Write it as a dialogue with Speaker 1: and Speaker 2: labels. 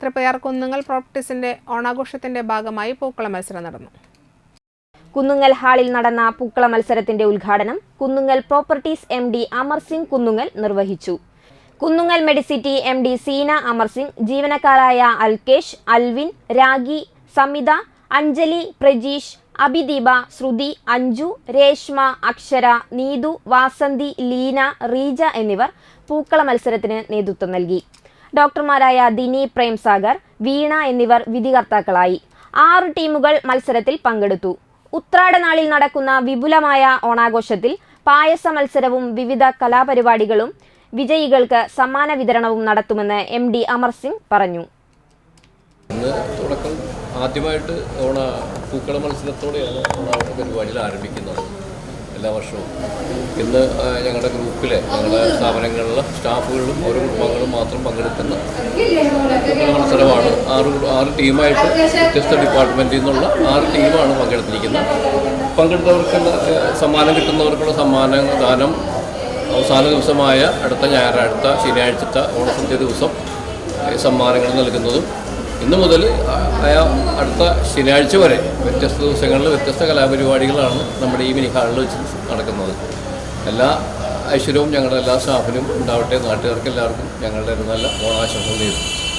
Speaker 1: തൃപ്പയാർ കുന്നുങ്ങൽ പ്രോപ്പർട്ടീസിന്റെ ഓണാഘോഷത്തിന്റെ ഭാഗമായി പൂക്കള മത്സരം നടന്നു.
Speaker 2: കുന്നുങ്ങൽ ഹാളിൽ നടന്ന പൂക്കള മത്സരത്തിന്റെ ഉദ്ഘാടനം Kunnungal properties M D Amar Singh Kunnungal നിർവഹിച്ചു. Kunnungal Medicity M D Seena Amarsingh ജീവനക്കാരായ Alkesh Alvin Ragi Samitha Anjali Prajeesh Abhideepa ശ്രുതി അഞ്ജു രേഷ്മ അക്ഷര നീതു വാസന്തി ലീന റീജ എന്നിവർ പൂക്കള മത്സരത്തിന് നേതൃത്വം നൽകി. ഡോക്ടർമാരായ ദിനി പ്രേംസാഗർ വീണ എന്നിവർ വിധികർത്താക്കളായി. ആറ് ടീമുകൾ മത്സരത്തിൽ പങ്കെടുത്തു. ഉത്രാടനാളിൽ നടക്കുന്ന വിപുലമായ ഓണാഘോഷത്തിൽ പായസ മത്സരവും വിവിധ കലാപരിപാടികളും വിജയികൾക്ക് സമ്മാന വിതരണവും നടത്തുമെന്ന് എം ഡി അമർ സിംഗ് പറഞ്ഞു.
Speaker 3: ആദ്യമായിട്ട് ഓണ പൂക്കള മത്സരത്തോടെയാണ് ഓണാഘോഷ പരിപാടികൾ ആരംഭിക്കുന്നത്. എല്ലാ വർഷവും. ഇന്ന് ഞങ്ങളുടെ ഗ്രൂപ്പിലെ ഞങ്ങളുടെ സ്ഥാപനങ്ങളിലെ സ്റ്റാഫുകളും ഓരോ കുടുംബങ്ങളും മാത്രം പങ്കെടുക്കുന്ന മത്സരമാണ് ആറ് ആറ് ടീമായിട്ട് വ്യത്യസ്ത ഡിപ്പാർട്ട്മെന്റിൽ നിന്നുള്ള ആറ് ടീമാണ് പങ്കെടുത്തിരിക്കുന്നത്. പങ്കെടുത്തവർക്ക് സമ്മാനം കിട്ടുന്നവർക്കുള്ള സമ്മാന ദാനം അവസാന ദിവസമായ അടുത്ത ഞായറാഴ്ച ശനിയാഴ്ചത്തെ ഓണസദ്യ ദിവസം സമ്മാനങ്ങൾ നൽകുന്നതും ഇന്ന് മുതൽ അടുത്ത ശനിയാഴ്ച വരെ വ്യത്യസ്ത ദിവസങ്ങളിൽ വ്യത്യസ്ത കലാപരിപാടികളാണ് നമ്മുടെ ഈ മിനി ഹാളിൽ വെച്ച് നടക്കുന്നത്. എല്ലാ ഐശ്വര്യവും ഞങ്ങളുടെ എല്ലാ സ്റ്റാഫിനും ഉണ്ടാവട്ടെ നാട്ടുകാർക്ക് എല്ലാവർക്കും ഞങ്ങളുടെ നല്ല ഓണാശംസകൾ നേരുന്നു.